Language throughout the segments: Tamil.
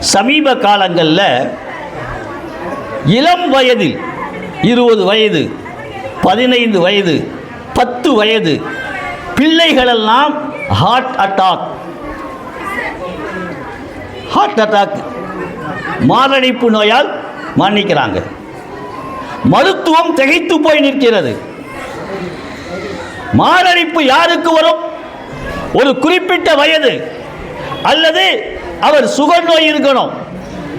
சமீப காலங்களில் இளம் வயதில் இருபது வயது பதினைந்து வயது பத்து வயது பிள்ளைகளெல்லாம் ஹார்ட் அட்டாக் ஹார்ட் அட்டாக் மாரடைப்பு நோயால் மன்னிக்கிறாங்க மருத்துவம் திகைத்து போய் நிற்கிறது. மாரடைப்பு யாருக்கு வரும்? ஒரு குறிப்பிட்ட வயது அல்லது அவர் சுகர் நோய் இருக்கணும்.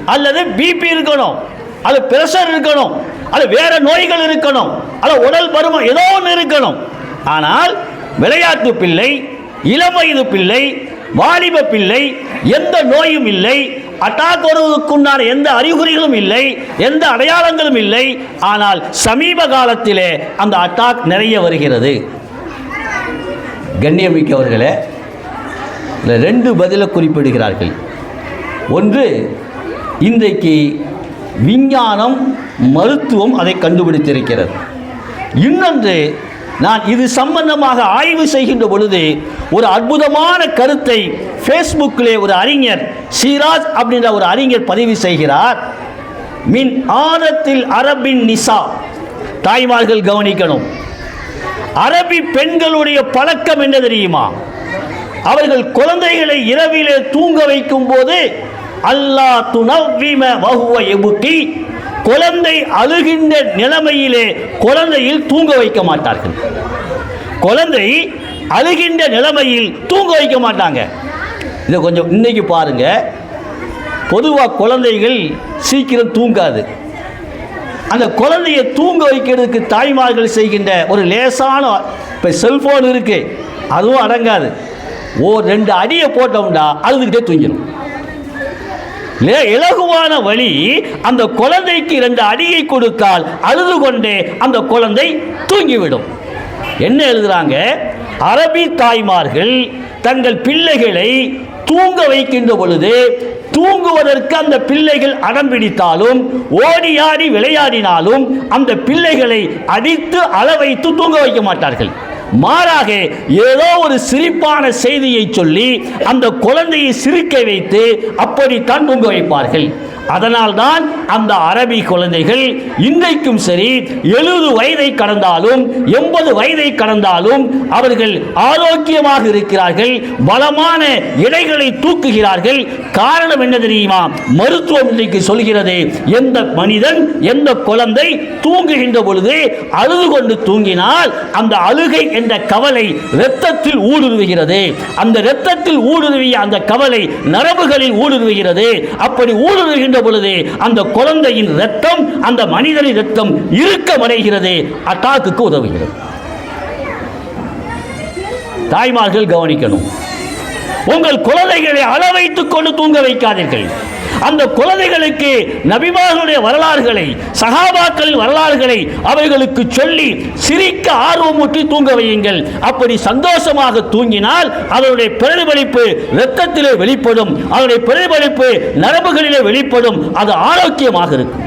அல்லது பிபி இருக்கணும். அது பிரஷர் இருக்கணும். அது வேற நோய்கள் இருக்கணும். அது உடல் பருமன் ஏதோ ஒன்று இருக்கணும். ஆனால் விளையாட்டு பிள்ளை இளம் வயது பிள்ளை வாலிப பிள்ளை எந்த நோயும் இல்லை. அட்டாக் வருவதற்குண்டான எந்த அறிகுறிகளும் இல்லை. எந்த அடையாளங்களும் இல்லை. ஆனால் சமீப காலத்திலே அந்த அட்டாக் நிறைய வருகிறது. கண்ணியமிக்கவர்களே ரெண்டு பதிலை குறிப்பிடுகிறார்கள். ஒன்று இன்றைக்கு விஞ்ஞானம் மருத்துவம் அதை கண்டுபிடித்திருக்கிறது. இன்னொன்று நான் இது சம்பந்தமாக ஆய்வு செய்கின்ற பொழுது ஒரு அற்புதமான கருத்தை ஃபேஸ்புக்கிலே ஒரு அறிஞர் சிராஜ் அப்படின்ற ஒரு அறிஞர் பதிவு செய்கிறார். மின் ஆதத்தில் அரபின் நிசா தாய்மார்கள் கவனிக்கணும். அரபி பெண்களுடைய பழக்கம் என்ன தெரியுமா? அவர்கள் குழந்தைகளை இரவிலே தூங்க வைக்கும் போது அல்லா துணவிம வகுவ எபுக்கி குழந்தை அழுகின்ற நிலைமையிலே குழந்தையில் தூங்க வைக்க மாட்டார்கள். குழந்தை அழுகின்ற நிலைமையில் தூங்க வைக்க மாட்டாங்க. இதை கொஞ்சம் இன்னைக்கு பாருங்க. பொதுவாக குழந்தைகள் சீக்கிரம் தூங்காது. அந்த குழந்தையை தூங்க வைக்கிறதுக்கு தாய்மார்கள் செய்கின்ற ஒரு லேசான இப்போ செல்ஃபோன் இருக்குது அதுவும் அடங்காது. ஓ ரெண்டு அடியை போட்டோம்டா அழுதுகிட்டே தூங்கிடும் இலகுவான வழி அந்த குழந்தைக்கு இரண்டு அடியை கொடுத்தால் அழுது கொண்டே அந்த குழந்தை தூங்கிவிடும். என்ன எழுதுறாங்க? அரபி தாய்மார்கள் தங்கள் பிள்ளைகளை தூங்க வைக்கின்ற பொழுது தூங்குவதற்கு அந்த பிள்ளைகள் அடம் பிடித்தாலும் ஓடி ஆடி விளையாடினாலும் அந்த பிள்ளைகளை அடித்து அள வைத்து தூங்க வைக்க மாட்டார்கள். மாறாக ஏதோ ஒரு சிரிப்பான செய்தியை சொல்லி அந்த குழந்தையை சிரிக்க வைத்து அப்படித்தான் தூங்க வைப்பார்கள். அதனால்தான் அந்த அரபி குழந்தைகள் இன்றைக்கும் சரி எழுபது வயதை கடந்தாலும் எண்பது வயதை கடந்தாலும் அவர்கள் ஆரோக்கியமாக இருக்கிறார்கள் பலமான இடைகளை தூக்குகிறார்கள். காரணம் என்ன தெரியுமா? மருத்துவம் இன்றைக்கு சொல்கிறது எந்த மனிதன் எந்த குழந்தை தூங்குகின்ற பொழுது அழுது கொண்டு தூங்கினால் அந்த அழுகை என்ற கவலை இரத்தத்தில் ஊடுருவுகிறது. அந்த இரத்தத்தில் ஊடுருவிய அந்த கவலை நரம்புகளில் ஊடுருவுகிறது. அப்படி ஊடுருவுகின்ற பொழுது அந்த குழந்தையின் ரத்தம் அந்த மனிதனின் ரத்தம் இறுக்கமடைகிறது. அட்டாக்குக்கு உதவுகிறது. தாய்மார்கள் கவனிக்கணும். உங்கள் குழந்தைகளை அள வைத்துக் கொண்டு தூங்க வைக்காதீர்கள். அந்த குழந்தைகளுக்கு நபிமார்களுடைய வரலாறுகளை சகாபாக்களின் வரலாறுகளை அவர்களுக்கு சொல்லி சிரிக்க ஆர்வமூட்டி தூங்க வையுங்கள். அப்படி சந்தோஷமாக தூங்கினால் அதனுடைய பிரதிபலிப்பு ரத்தத்திலே வெளிப்படும் அதனுடைய பிரதிபலிப்பு நரம்புகளிலே வெளிப்படும் அது ஆரோக்கியமாக இருக்கும்.